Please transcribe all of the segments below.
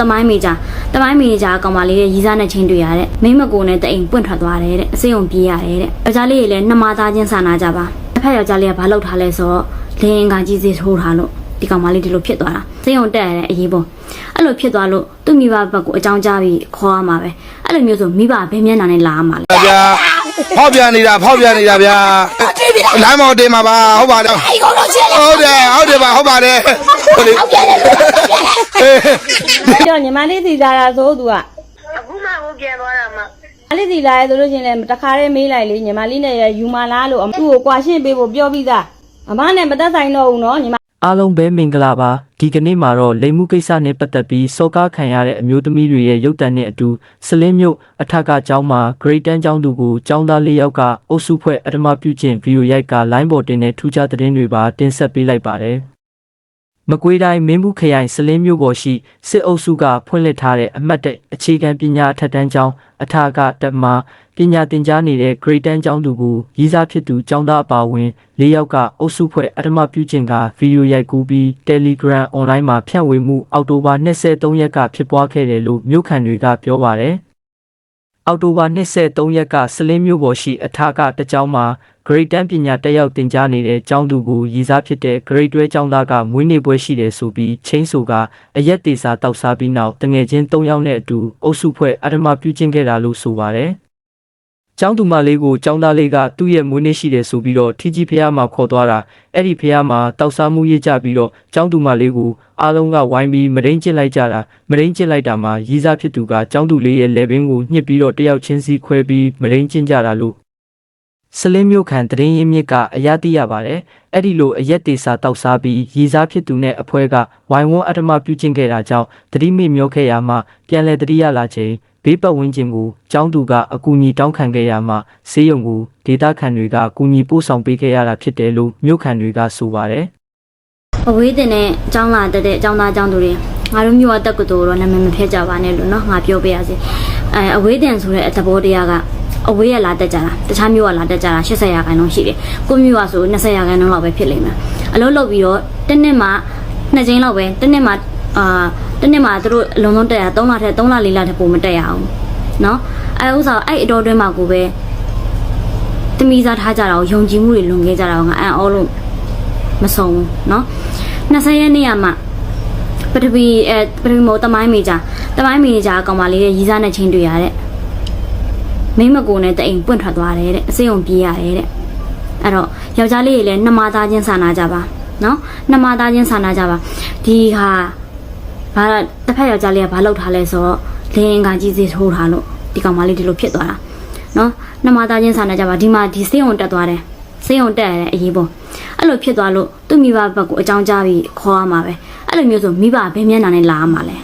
တမိုင်းမေဂျာတမိုင်းမေဂျာကောင်မလေးရဲ့ရီးစားနဲ့ချင်းတွေ့ရတဲ့မိမကိုနဲ့တအိမ်ပွင့်ထွက်သွားတယ်တဲ့အစိမ့်ုံပြေးရတယ်တဲ့ယောက်ျားလေးတွေလည်းနှမသားချင်းဆာနာကြပါတစ်ဖက်ယောက်ျားလေးကဘာလုပ်ထားလဲဆိုတော့လင်းကကြီးစီထိုးထားလို့ဒီကောင်မလေးဒီလိုဖြစ်သွားတာစိမ့်ုံတက်ရတဲ့အရေးပေါ်အဲ့လိုဖြစ်သွားလို့သူ့မိဘဘက်ကိုအကြောင်းကြားပြီးခေါ်ရမှာပဲအဲ့လိုမျိုးဆိုမိဘဘယ်မျက်နှာနဲ့လာရမှာလဲဗျာ ဖောက်ပြန်နေတာဖောက်ပြန်နေတာဗျာလမ်းမောင်တင်မှာပါဟုတ်ပါတယ်ဟုတ်တယ်ဟုတ်တယ်ပါဟုတ်ပါတယ်ဟုတ်တယ်ဟုတ်တယ်ကြောင့်ညီမလေးစီလာတာဆိုသူကအခုမှဟိုပြန်သွားတာမှအလေးစီလာရဲဆိုလို့ရှင်လဲတခါတည်းမေးလိုက်လေညီမလေးနဲ့ရယူမလားလို့သူ့ကိုကွာရှင်းပေးဖို့ပြောပြီးသားအမနဲ့မသက်ဆိုင်တော့ဘူးနော်ညီမ အားလုံးပဲမင်္ဂလာပါဒီကနေ့မှာတော့လိမ်မှုကိစ္စနဲ့ပတ်သက်ပြီးစောကားခံရတဲ့အမျိုးသမီးတွေရဲ့ရုပ်တံနဲ့အတူစလင်းမြို့အထက်ကကျောင်းမှာ Great တန်းကျောင်းသူကိုကျောင်းသားလေးယောက်ကအုပ်စုဖွဲ့အဓမ္မပြုကျင့်ဗီဒီယိုရိုက်ကလိုင်းပေါ်တင်တဲ့ထူးခြားသတင်းတွေပါတင်ဆက်ပေးလိုက်ပါတယ် မကွေးတိုင်းမင်းဘူးခရိုင်စလင်းမြို့ပေါ်ရှိစစ်အုပ်စုကဖွင့်လှစ်ထားတဲ့အမှတ်တဲ့အခြေခံပညာအထက်တန်းကျောင်းအထကတက်မှာပညာသင်ကြားနေတဲ့ Great တန်းကျောင်းသူကိုရည်စားဖြစ်သူကျောင်းသားအပါအဝင်၄ယောက်ကအုပ်စုဖွဲ့အဓမ္မပြုကျင့်ကဗီဒီယိုရိုက်ကူးပြီး Telegram online မှာဖြန့်ဝေမှုအောက်တိုဘာ23ရက်ကဖြစ်ပွားခဲ့တယ်လို့မြို့ခံတွေကပြောပါတယ်။ အောက်တိုဘာ23ရက်ကစလင်းမြို့ပေါ်ရှိအထာကတကျောင်းမှာ Grade 10ပညာတက်ရောက်သင်ကြားနေတဲ့ကျောင်းသူကိုရည်စားဖြစ်တဲ့ Grade 12ကျောင်းသားကမွေးနေ့ပွဲရှိတယ်ဆိုပြီးချင်းဆိုကအရက်တေစာတောက်စားပြီးနောက်တငယ်ချင်း၃ယောက်နဲ့အတူအုပ်စုဖွဲ့အဓမ္မပြုကျင့်ခဲ့တာလို့ဆိုပါတယ်။ ကျောင်းသူမလေးကိုကျောင်းသားလေးကသူ့ရဲ့မွေးနေ့ရှိတယ်ဆိုပြီးတော့ထီကြီးဖះမှာခေါ်သွားတာအဲ့ဒီဖះမှာတောက်စားမှုရေးကြပြီးတော့ကျောင်းသူမလေးကိုအားလုံးကဝိုင်းပြီးမရင်းကျစ်လိုက်ကြတာမရင်းကျစ်လိုက်တာမှာရီးစားဖြစ်သူကကျောင်းသူလေးရဲ့လေဘင်းကိုညှစ်ပြီးတော့တယောက်ချင်းစီခွဲပြီးမရင်းကျင့်ကြတာလို့စလင်းမြို့ခံတရင်ရင်းမြစ်ကအရာသိရပါတယ်။အဲ့ဒီလိုအရက်တေစာတောက်စားပြီးရည်စားဖြစ်သူနဲ့အဖွဲကဝိုင်ဝန်းအဓမ္မပြုကျင့်ခဲ့တာကြောင့်တတိမိမျောခဲ့ရမှပြန်လဲတတိရလာချိန် ဘေးပတ်ဝန်းကျင်ကိုကျောင်းသူကအကူအညီတောင်းခံခဲ့ရမှဆေးရုံကိုဒေသခံတွေကအကူအညီပို့ဆောင်ပေးခဲ့ရတာဖြစ်တယ်လို့မြို့ခံတွေကဆိုပါတယ်။အဝေးတင်တဲ့ကျောင်းလာတက်တဲ့ကျောင်းသားကျောင်းသူတွေငါတို့မြို့ကတက်ကတော့တော့နာမည်မဖျက်ကြပါနဲ့လို့နော်ငါပြောပေးရစီ။အဲအဝေးတင်ဆိုတဲ့သဘောတရားကအဝေးရလာတက်ကြတာတခြားမြို့ကလာတက်ကြတာ80ရာခိုင်နှုန်းရှိတယ်။ကိုမြို့ကဆို20ရာခိုင်နှုန်းလောက်ပဲဖြစ်လိမ့်မယ်။အလုပ်လုပ်ပြီးတော့တစ်နှစ်မှနှစ်ကြိမ်လောက်ပဲတစ်နှစ်မှ အာတစ်နှစ်မှသူတို့အလုံးစုံတက်ရ3လထက်3လ4လထက်ပိုမတက်ရအောင်เนาะအဲဥစ္စာအဲ့အတော်တွင်းမှာကိုပဲတမိစားထားကြတာကိုယုံကြည်မှုတွေလွန်ခဲ့ကြတာကိုငါအံ့ဩလို့ မဆုံးဘူးเนาะ20ရက်နေ့ကမှပထဝီအဲပထဝီမိုးတမိုင်းမေဂျာတမိုင်းမေဂျာကောင်မလေးရဲ့ရီးစားနဲ့ချင်းတွေ့ရတဲ့မိမကိုနဲ့တအိမ်ပွင့်ထွက်သွားတယ်တဲ့အစိမ့်ုံပြေးရတယ်တဲ့အဲ့တော့ယောက်ျားလေးတွေလည်းနှမသားချင်းဆာနာကြပါเนาะနှမသားချင်းဆာနာကြပါဒီဟာ ဘာတစ်ဖက်ယောက်ျားလေးကဘာလုပ်ထားလဲဆိုတော့လင်းကကြီးစေးထိုးထားလို့ဒီကောင်မလေးဒီလိုဖြစ်သွားတာနော်နှမသားချင်းစာနာကြပါဒီမှာဒီစေးုံတက်သွားတယ်စေးုံတက်ရတဲ့အရေးပေါ်အဲ့လိုဖြစ်သွားလို့သူ့မိဘဘက်ကိုအကြောင်းကြားပြီးခေါ်ရမှာပဲအဲ့လိုမျိုးဆိုမိဘဘယ်မျက်နှာနဲ့လာရမှာလဲ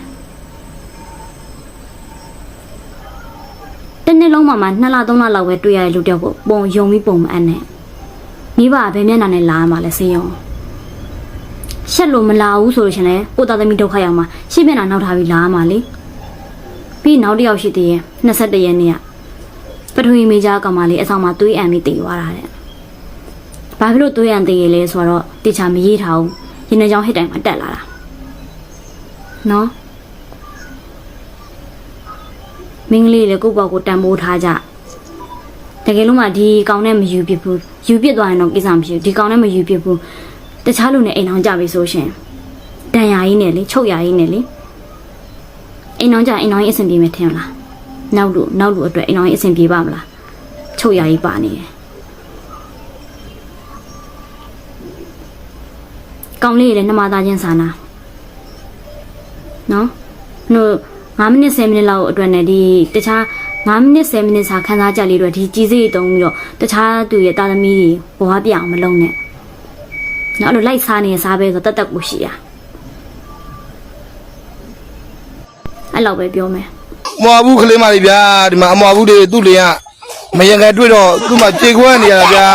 တနေ့လုံးမှမှ2လ3လလောက်ပဲတွေ့ရတဲ့လူတယောက်ကိုပုံယုံပြီးပုံမအပ်နဲ့မိဘကဘယ်မျက်နှာနဲ့လာရမှာလဲစေးုံ ရှက်လို့မလာဘူးဆိုလို့ရှင်လေကိုသားသမီးဒုက္ခရောက်မှာရှေ့မျက်နှာနောက်ထားပြီးလာရမှာလေပြီးနောက်တစ်ယောက်ရှိသေးရဲ့21ရက်နေ့ကပထဝီမေဂျာကောင်မလေးအဆောင်မှာသွေးအံပြီးတည်သွားတာတဲ့ဘာဖြစ်လို့သွေးရန်သေးရလဲဆိုတော့တေချာမရေးထားဘူးရင်းနှကြောင်ဟစ်တိုင်မှာတက်လာတာနော်မင်းကလေးလည်းကိုယ့်ဘောက်ကိုတန်ဖိုးထားကြတကယ်လို့မှဒီကောင်နဲ့မယူပြစ်ဘူးယူပြစ်သွားရင်တော့ကိစ္စမရှိဘူးဒီကောင်နဲ့မယူပြစ်ဘူး တခြားလူနဲ့အိမ်အောင်ကြပြီဆိုရှင်တန်ရာကြီးနဲ့လေချုပ်ရာကြီးနဲ့လေအိမ်အောင်ကြအိမ်အောင်ကြီးအဆင်ပြေမယ်ထင်လားနောက်လူနောက်လူအတွက်အိမ်အောင်ကြီးအဆင်ပြေပါမလားချုပ်ရာကြီးပါနေတယ်ကောင်းလေးတွေလည်းနှမသားချင်းစာနာနော်ဟို9မိနစ်10မိနစ်လောက်အတွက်နဲ့ဒီတခြား9မိနစ်10မိနစ်စာခန်းစားချက်လေးတွေဒီကြီးစိတုံးပြီးတော့တခြားသူရဲ့တာသမီတွေဘဝပြအောင်မလုံးနဲ့ နော်အဲ့လိုလိုက်စားနေစားပဲဆိုတတ်တက်ကိုရှိရအဲ့လောက်ပဲပြောမယ်အမွာဘူးကလေးမလေးဗျာဒီမှာအမွာဘူးတွေသူ့လင်ကမရင်ငယ်တွေ့တော့သူ့မှာကြေခွဲနေရတာဗျာ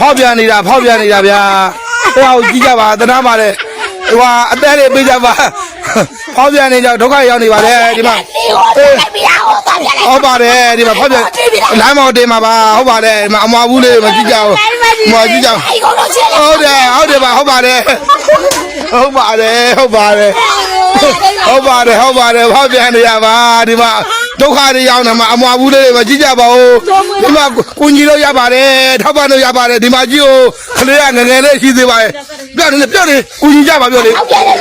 ဖောက်ပြန်နေတာဖောက်ပြန်နေတာဗျာအဲ့ဟောကြည့်ကြပါတနာပါလေဟိုဟာအသက်တွေပေးကြပါ ဖောက်ပြန်နေကြဒုက္ခရောက်နေပါတယ်ဒီမှာအေးဟုတ်ပါတယ်ဒီမှာဖောက်ပြန်လမ်းမော်တင်မှာပါဟုတ်ပါတယ်ဒီမှာအမွာဘူးလေးမကြည့်ကြဘူးမကြည့်ကြဘူးဟုတ်တယ်ဟုတ်တယ်ပါဟုတ်ပါတယ်ဟုတ်ပါတယ်ဟုတ်ပါတယ်ဟုတ်ပါတယ်ဟုတ်ပါတယ်ဖောက်ပြန်နေရပါဒီမှာ ဒုက္ခတွေရောက်နေမှာအမွာဘူးလေးတွေမကြည့်ကြပါဘူးဒီမှာကိုကြီးလို့ရပါတယ်ထောက်ပံ့လို့ရပါတယ်ဒီမှာကြည့်ဦးခလေးကငငယ်လေးရှိသေးပါတယ်ပြောနေပြောနေကိုကြီးကြပါပြောလေဖောက်ပြန်တယ်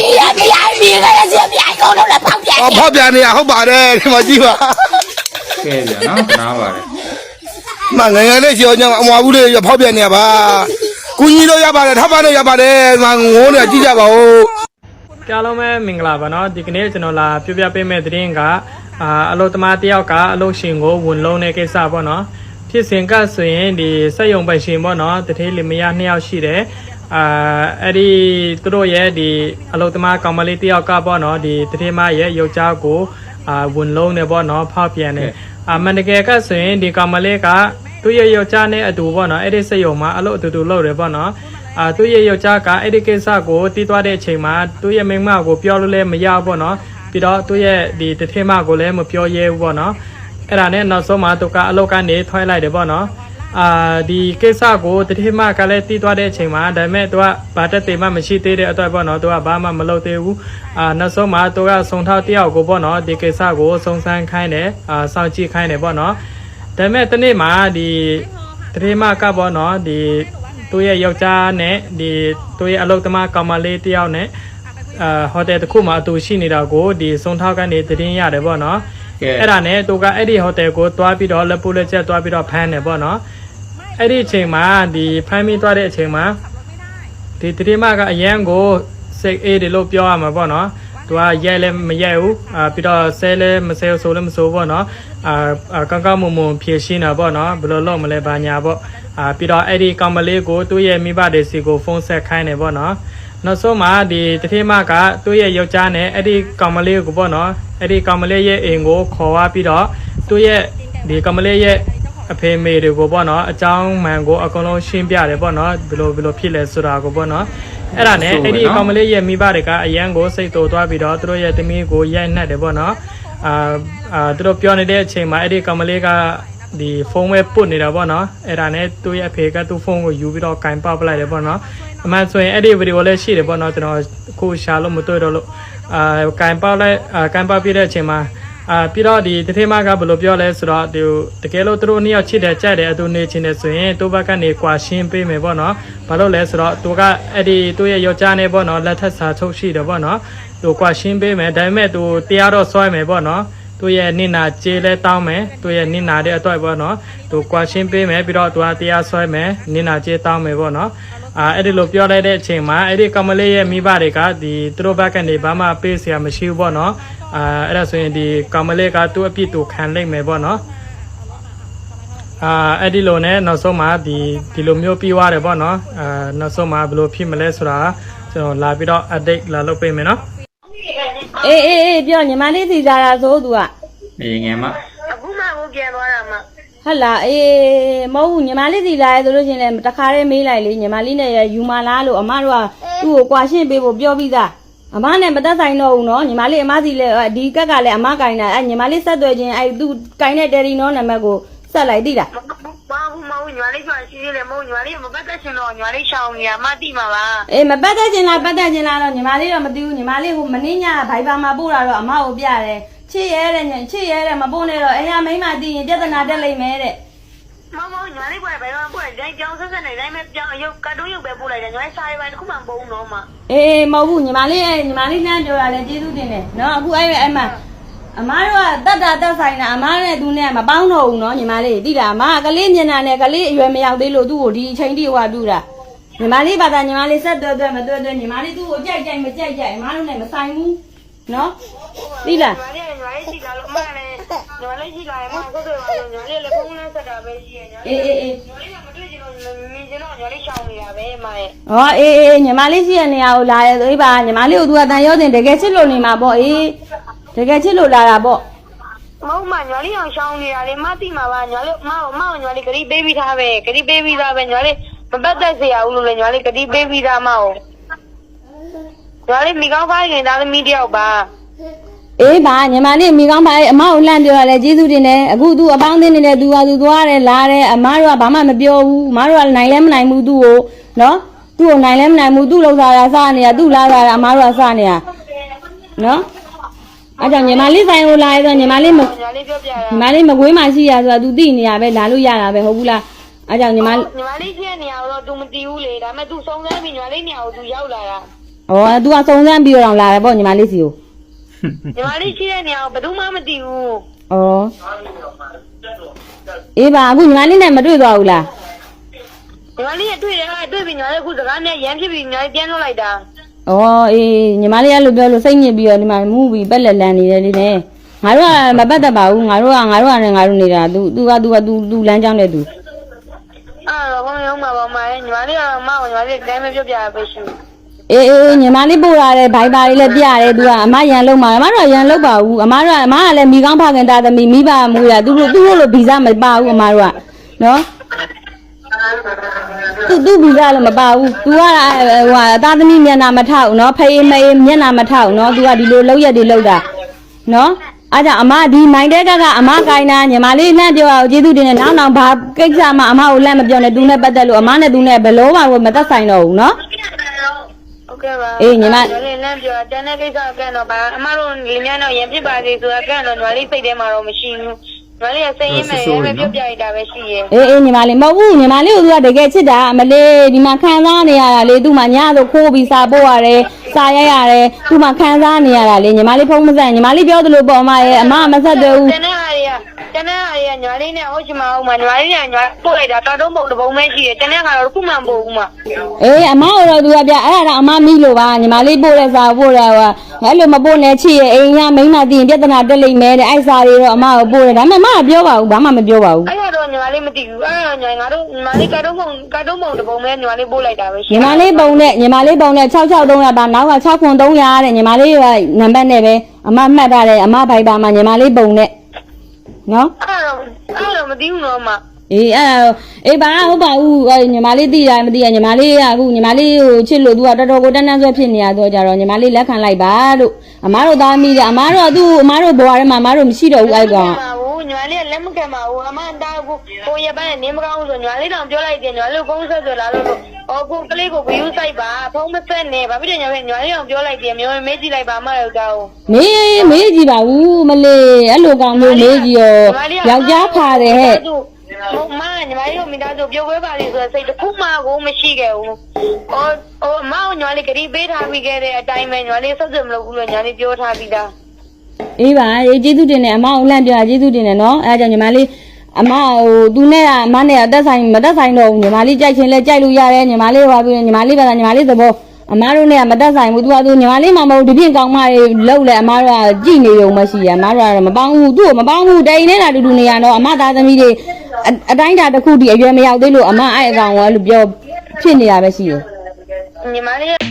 ဒီရမရမီကလည်းစီပြိုင်ကောင်းတော့ဖောက်ပြန်ဟောဖောက်ပြန်နေရဟုတ်ပါတယ်ဒီမှာကြည့်ပါကဲဗျာနော်နားပါတယ်မငငယ်လေးရှိအောင်ညအမွာဘူးလေးတွေဖောက်ပြန်နေရပါကိုကြီးလို့ရပါတယ်ထောက်ပံ့လို့ရပါတယ်ငိုးနေကြည့်ကြပါဦး တရားလုံးပဲမင်္ဂလာပါနော်ဒီကနေ့ကျွန်တော်လာပြပြပေးမယ့်သတင်းကအာအလို့သမားတယောက်ကအလို့ရှင်ကိုဝန်လုံးတဲ့ကိစ္စပေါ့နော်ဖြစ်စဉ်ကဆိုရင်ဒီစက်ယုံပိုင်ရှင်ပေါ့နော်တထေးလင်မယားနှစ်ယောက်ရှိတယ်အာအဲ့ဒီသူတို့ရဲ့ဒီအလို့သမားကောင်မလေးတယောက်ကပေါ့နော်ဒီတထေးမရဲ့ယောက်ျားကိုအာဝန်လုံးနေပေါ့နော်ဖောက်ပြန်နေအမှန်တကယ်ကဆိုရင်ဒီကောင်မလေးကသူ့ရဲ့ယောက်ျားနဲ့အတူပေါ့နော်အဲ့ဒီစက်ယုံမှာအလို့အတူတူလုပ်တယ်ပေါ့နော် အာသူ့ရဲ့ယောက်ျားကအဲ့ဒီကိစ္စကိုတီးသွားတဲ့အချိန်မှာသူ့ရဲ့မိန်းမကိုပြောလို့လည်းမရဘူးပေါ့နော်ပြီးတော့သူ့ရဲ့ဒီတထင်းမကိုလည်းမပြောရဲဘူးပေါ့နော်အဲ့ဒါနဲ့နောက်ဆုံးမှာသူကအလောက်ကနေထွိုင်းလိုက်တယ်ပေါ့နော်အာဒီကိစ္စကိုတထင်းမကလည်းတီးသွားတဲ့အချိန်မှာဒါပေမဲ့သူကဘာတက်တေမှမရှိသေးတဲ့အတွက်ပေါ့နော်သူကဘာမှမလုပ်သေးဘူးအာနောက်ဆုံးမှာသူကဆုံထောက်တယောက်ကိုပေါ့နော်ဒီကိစ္စကိုစုံစမ်းခိုင်းတယ်အာစောင့်ကြည့်ခိုင်းတယ်ပေါ့နော်ဒါပေမဲ့တနေ့မှာဒီတထင်းမကပေါ့နော်ဒီ သူ့ရဲ့ယောက်ျားနဲ့ဒီသူ့ရဲ့အလုပ်သမားကောင်မလေးတယောက်နဲ့အာဟိုတယ်တစ်ခုမှာအတူရှိနေတာကိုဒီစုံထောက်ကနေသတင်းရတယ်ပေါ့နော်ကဲအဲ့ဒါနဲ့သူကအဲ့ဒီဟိုတယ်ကိုသွားပြီးတော့လက်ပူလက်ချက်သွားပြီးတော့ဖမ်းတယ်ပေါ့နော်အဲ့ဒီအချိန်မှာဒီဖမ်းပြီးသွားတဲ့အချိန်မှာဒီသတင်းမကအရန်ကိုစိတ်အေးတယ်လို့ပြောရမှာပေါ့နော်သူကရဲလည်းမရဲဘူးအာပြီးတော့ဆဲလည်းမဆဲဘူးဆိုလည်းမဆိုဘူးပေါ့နော်အာအာကောင်းကောင်းမွန်မွန်ဖြည့်ရှင်းတာပေါ့နော်ဘယ်လိုလုပ်မလဲဘာညာပေါ့ အာပြီးတော့အဲ့ဒီကောင်မလေးကိုသူ့ရဲ့မိဘတွေစီကိုဖုန်းဆက်ခိုင်းတယ်ပေါ့နော်နောက်ဆုံးမှာဒီတတိမကသူ့ရဲ့ယောက်ျားနဲ့အဲ့ဒီကောင်မလေးကိုပေါ့နော်အဲ့ဒီကောင်မလေးရဲ့အိမ်ကိုခေါ်သွားပြီးတော့သူ့ရဲ့ဒီကောင်မလေးရဲ့အဖေမေတွေကိုပေါ့နော်အကြောင်းမှန်ကိုအကုန်လုံးရှင်းပြတယ်ပေါ့နော်ဘယ်လိုဘယ်လိုဖြစ်လဲဆိုတာကိုပေါ့နော်အဲ့ဒါနဲ့အဲ့ဒီကောင်မလေးရဲ့မိဘတွေကအရန်ကိုစိတ်တူသွားပြီးတော့သူတို့ရဲ့သမီးကိုရိုက်နှက်တယ်ပေါ့နော်အာအာသူတို့ပြောနေတဲ့အချိန်မှာအဲ့ဒီကောင်မလေးက ဒီဖုန်းဝဲပုတ်နေတာပေါ့နော်အဲ့ဒါနဲ့သူ့ရဲ့အဖေကသူ့ဖုန်းကိုယူပြီးတော့ကင်ပေါက်ပလိုက်တယ်ပေါ့နော်အမှန်ဆိုရင်အဲ့ဒီဗီဒီယိုလည်းရှိတယ်ပေါ့နော်ကျွန်တော်အခုရှာလို့မတွေ့တော့လို့အာကင်ပေါက်လိုက်အာကင်ပေါက်ပြတဲ့အချိန်မှာအာပြီးတော့ဒီတထေးမကဘယ်လိုပြောလဲဆိုတော့ဒီတကယ်လို့သူတို့နှစ်ယောက်ချစ်တယ်ကြိုက်တယ်အတူနေချင်းတယ်ဆိုရင်သူ့ဘက်ကနေကွာရှင်းပေးမယ်ပေါ့နော်ဘာလို့လဲဆိုတော့သူကအဲ့ဒီသူ့ရဲ့ယောက်ျားနဲ့ပေါ့နော်လက်ထပ်စာချုပ်ရှိတယ်ပေါ့နော်သူကွာရှင်းပေးမယ်ဒါပေမဲ့သူတရားတော့ဆွဲမယ်ပေါ့နော် သူရဲ့နိနာကြေးလဲတောင်းမယ်သူရဲ့နိနာတဲ့အတွက်ပေါ့နော်သူကွာရှင်းပေးမယ်ပြီးတော့သူကတရားဆွဲမယ်နိနာကြေးတောင်းမယ်ပေါ့နော်အာအဲ့ဒီလိုပြောလိုက်တဲ့အချိန်မှာအဲ့ဒီကမလေးရဲ့မိဘတွေကဒီသူတို့ဘက်ကနေဘာမှပေးစရာမရှိဘူးပေါ့နော်အာအဲ့ဒါဆိုရင်ဒီကမလေးကသူ့အပြစ်သူခံလိုက်မယ်ပေါ့နော်အာအဲ့ဒီလိုနဲ့နောက်ဆုံးမှာဒီဒီလိုမျိုးပြီးသွားတယ်ပေါ့နော်အာနောက်ဆုံးမှာဘယ်လိုဖြစ်မလဲဆိုတာကျွန်တော်လာပြီးတော့ update လာလုပ်ပေးမယ်နော် အေးအေးအေးပြောညီမလေးစီစားတာဆိုသူကအေးငယ်မအခုမှကိုပြန်သွားတာမှဟုတ်လားအေးမဟုတ်ဘူးညီမလေးစီလာရဲဆိုလို့ရှရင်လည်းတခါတည်းမေးလိုက်လေညီမလေးနဲ့ရယူမလားလို့အမတို့ကသူ့ကိုကွာရှင်းပေးဖို့ပြောပြီးသားအမနဲ့မသက်ဆိုင်တော့ဘူးနော်ညီမလေးအမစီလည်းဒီကက်ကလည်းအမကင်တာအဲညီမလေးဆက်သွယ်ခြင်းအဲသူကင်တဲ့တယ်ရီနောနံပါတ်ကိုဆက်လိုက်သိလား မဟုတ်မဟုတ်ညီမလေးကရှိသေးတယ်မဟုတ်ညီမလေးမပတ်သက်ရှင်တော့ညီမလေးရှောင်းနေတာမှတိမှာပါအေးမပတ်သက်ခြင်းလားပတ်သက်ခြင်းလားတော့ညီမလေးတော့မသိဘူးညီမလေးကမင်းညဘိုင်ဘာမှာပို့တာတော့အမကိုပြတယ်ချစ်ရဲတဲ့ညချစ်ရဲတဲ့မပို့နဲ့တော့အဲရမိန်းမသိရင်ပြဿနာတက်လိမ့်မယ်တဲ့မမညီမလေးကဘယ်တော့ပို့တိုင်းကြောင်းဆက်ဆက်နေတိုင်းပဲကြောင်းရုပ်ကတ်တုံးရုပ်ပဲပို့လိုက်တယ်ညီမလေးစားရပိုင်းတစ်ခုမှမပုံတော့မှအေးမဟုတ်ဘူးညီမလေးရဲ့ညီမလေးနှမ်းပြောတာလည်းကျေးဇူးတင်တယ်နော်အခုအဲ့အဲ့မှာ အမားတို့ကတတ်တာတက်ဆိုင်တာအမားနဲ့သူနဲ့မပေါင်းတော့ဘူးနော်ညီမလေးသိလားအမားကကလေးမျက်နှာနဲ့ကလေးအရွယ်မရောက်သေးလို့သူ့ကိုဒီအချိန်ထိဟိုကပြူတာညီမလေးဘာသာညီမလေးဆက်တွဲတွဲမတွဲတွဲညီမလေးသူ့ကိုကြိုက်ကြိုက်မကြိုက်ကြိုက်အမားတို့နဲ့မဆိုင်ဘူးနော်သိလားညီမလေးညီမလေးရှိလာလို့အမလည်းညီမလေးရှိလာရင်မဆက်သွယ်ပါလို့ညီမလေးလည်းဖုန်းနဲ့ဆက်တာပဲရှိရဲ့ညီအေးအေးအေးမလေးကမတွေ့ချင်လို့မြင်ချင်တော့ညီမလေးရှောင်းနေတာပဲအမရဲ့ဟောအေးအေးညီမလေးရှိတဲ့နေရာကိုလာရဲဆိုအေးပါညီမလေးကိုသူကတန်ရောတင်တကယ်ချစ်လို့နေမှာပေါ့အေး တကယ်ချစ်လို့လာတာပေါ့မဟုတ်မညော်လေးအောင်ရှောင်းနေတာလေမသိမှာပါညော်လေးမအောင်မအောင်ညော်လေးဂရီပေးပြီးသားပဲဂရီပေးပြီးသားပဲညော်လေးမပတ်သက်စရာဘူးလို့လေညော်လေးဂရီပေးပြီးသားမအောင်ညော်လေးမိကောင်းပါရင်ဒါလည်းမီဒီယောက်ပါအေးပါညီမလေးမိကောင်းပါရဲ့အမကိုလှမ်းပြောရလဲကျေးဇူးတင်တယ်အခုသူအပေါင်းအသင်းနေတယ်သူဟာသူသွားတယ်လာတယ်အမတို့ကဘာမှမပြောဘူးအမတို့ကနိုင်လဲမနိုင်ဘူးသူ့ကိုနော်သူ့ကိုနိုင်လဲမနိုင်ဘူးသူ့လောက်စားတာစားနေတာသူ့လာတာအမတို့ကစားနေတာနော် အဲ့ကြောင့်ညီမလေးဆိုင်ကိုလာရတော့ညီမလေးမ ညီမလေးပြောပြတာ ညီမလေးမကွေးမှရှိရဆိုတာ तू သိနေရပဲလာလို့ရတာပဲဟုတ်ဘူးလားအဲ့ကြောင့်ညီမ ညီမလေးရှိတဲ့နေရာတော့ तू မတီးဘူးလေဒါပေမဲ့ तू စုံစမ်းပြီးညီမလေးနေရာကို तू ရောက်လာတာ ဩ तू ကစုံစမ်းပြီးတော့လာတယ်ပေါ့ညီမလေးစီကို ညီမလေးရှိတဲ့နေရာကိုဘယ်သူမှမတီးဘူး ဩအေးပါအခုညီမလေးနဲ့မတွေ့သွားဘူးလား ညီမလေးကတွေ့တယ်ဟာတွေ့ပြီးညီမလေးအခုစကားနဲ့ရမ်းဖြစ်ပြီးညီမလေးပြန်လွှတ်လိုက်တာ ဩအေးညီမလေးကလို့ပြောလို့စိတ်ညစ်ပြီးတော့ဒီမှာမူပြီးပက်လက်လန်နေတယ်လေနဲ့ငါတို့ကမပတ်သက်ပါဘူးငါတို့ကငါတို့ကလည်းငါတို့နေတာ तू तू က तू က तू तू လမ်းကြောင်းနဲ့ तू အဲ့တော့ဘုံရုံးမှာပါမလေးညီမလေးကမအောင်ညီမလေးတိုင်းမပြောပြရပဲရှိ အေးအေးညီမလေးပို့လာတဲ့ဘိုင်ပါလေးလည်းပြရတယ် तू ကအမရန်လုံးမှာအမတို့ကရန်လုံးပါဘူးအမတို့ကအမကလည်းမိကောင်းဖခင်သားသမီးမိဘမူရသူတို့သူတို့လိုဗီဇမပါဘူးအမတို့ကနော် သူသူဗီဇလည်းမပါဘူး तू ကဟိုဟာသားသမီးမျက်နှာမထောက်နော်ဖေးမေးမျက်နှာမထောက်နော် तू ကဒီလိုလောက်ရက်တွေလောက်တာနော်အားကြောင့်အမဒီမိုင်းတဲ့ကကအမကိုင်းတာညီမလေးလှမ်းပြောအောင်ကျေးဇူးတင်တယ်နောက်နောက်ဘာကိစ္စမှအမကိုလှမ်းမပြောနဲ့ तू နဲ့ပတ်သက်လို့အမနဲ့ तू နဲ့ဘယ်လို့မှမသက်ဆိုင်တော့ဘူးနော် ဟုတ်ကဲ့ပါ အေးညီမ ညီမလေးလမ်းပြောတန်းတဲ့ကိစ္စကန်တော့ပါအမတို့လင်းမြန်းတော့ရံဖြစ်ပါစေဆိုတာကန်တော့ညီမလေးစိတ်ထဲမှာတော့မရှိဘူးညီ မလေးကစိတ်ရင်းမဲ့ရမ်းပဲပြောပြရတာပဲရှိရဲ့အေးအေးညီမလေးမဟုတ်ဘူးညီမလေးကိုသူကတကယ်ချစ်တာအမလေးဒီမှာခံစားနေရတာလေသူ့မှာညဆိုခိုးပြီးစာပို့ရတယ်စာရိုက်ရတယ်သူ့မှာခံစားနေရတာလေညီမလေးဖုံးမဆက်ညီမလေးပြောသလိုပေါ့အမရဲ့အမမဆက်သေးဘူးတန်းတဲ့ဟာတွေက တန်းတဲ့ဟာတွေကညီမလေးနဲ့ဟုတ်ချင်မအောင်မညီမလေးကညီမပို့လိုက်တာတော်တုံးပုံတစ်ပုံပဲရှိတယ်တန်းတဲ့ဟာတော့ခုမှမပို့ဘူးမအေးအမကတော့သူကပြအဲ့ဒါတော့အမမိလို့ပါညီမလေးပို့တဲ့စာပို့တယ်ဟိုအဲ့လိုမပို့နဲ့ချစ်ရဲ့အိမ်ကမိန်းမသိရင်ပြဿနာတက်လိမ့်မယ်တဲ့အဲ့စာတွေတော့အမကိုပို့တယ်ဒါပေမဲ့အမကပြောပါဘူးဘာမှမပြောပါဘူးအဲ့တော့ညီမလေးမသိဘူးအဲ့တော့ညီငါတို့ညီမလေးကာတုံးပုံကာတုံးပုံတစ်ပုံပဲညီမလေးပို့လိုက်တာပဲရှိညီမလေးပုံနဲ့ညီမလေးပုံနဲ့66300ပါနောက်က6300တဲ့ညီမလေးကနံပါတ်နဲ့ပဲအမမှတ်ထားတယ်အမဘိုက်ပါမှာညီမလေးပုံနဲ့ နော်အဲ့တော့အဲ့တော့မသိဘူးတော့မအေးအဲ့ဒါတော့အေးပါဟုတ်ပါဘူးအဲ့ညီမလေးသိတာမသိရညီမလေးကအခုညီမလေးကိုချစ်လို့သူကတော်တော်ကိုတန်းတန်းဆွဲဖြစ်နေရတော့ကြတော့ညီမလေးလက်ခံလိုက်ပါလို့အမားတို့သားမိတယ်အမားတို့ကသူ့အမားတို့ဘွားထဲမှာအမားတို့မရှိတော့ဘူးအဲ့ကောင်ပါဘူး ညီမလေးကလက်မခံပါဘူးအမတားကိုကိုရပန်းနဲ့နင်းမကောင်းဆိုညီမလေးတောင်ပြောလိုက်တယ်ညီမလေးကိုဖုန်းဆက်ဆိုလာလို့အော်ကိုကလေးကိုဗီယူဆိုင်ပါဖုန်းမဆက်နဲ့ဘာဖြစ်လဲညီမလေးညီမလေးတောင်ပြောလိုက်တယ်မျိုးမေးကြည့်လိုက်ပါမယောက်ျားကိုမေးမေးကြည့်ပါဘူးမလေးအဲ့လိုကောင်မျိုးမေးကြည့်ရောယောက်ျားဖာတယ်ဟဲ့ဟုတ်မညီမလေးတို့မိသားစုပြုတ်ပွဲပါလေဆိုတော့စိတ်တစ်ခုမှကိုမရှိခဲ့ဘူး။အော်အော်အမောင်ညီမလေးဂရီပေးထားပြီးခဲ့တဲ့အတိုင်းပဲညီမလေးဆက်စမလုပ်ဘူးလို့ညီမလေးပြောထားပြီးသား အေးပါရေးကျေးဇူးတင်တယ်အမအောင်လန့်ပြကျေးဇူးတင်တယ်နော်အဲဒါကြောင့်ညီမလေးအမဟိုသူနဲ့ကအမနဲ့အသက်ဆိုင်မသက်ဆိုင်တော့ဘူးညီမလေးကြိုက်ချင်းလဲကြိုက်လို့ရတယ်ညီမလေးဟောပြီးညီမလေးပါညီမလေးသဘောအမတို့နဲ့ကမသက်ဆိုင်ဘူးသူကသူညီမလေးမှမဟုတ်ဒီပြင်ကောင်းမတွေလောက်လဲအမတို့ကကြည်နေုံမရှိရအမတို့ကမပေါင်းဘူးသူ့ကိုမပေါင်းဘူးတိန်နေတာတူတူနေရတော့အမသားသမီးတွေအအတိုင်းတာတစ်ခုတည်းအရွယ်မရောက်သေးလို့အမအဲ့အကောင်ကအဲ့လိုပြောဖြစ်နေတာပဲရှိတယ်ညီမလေး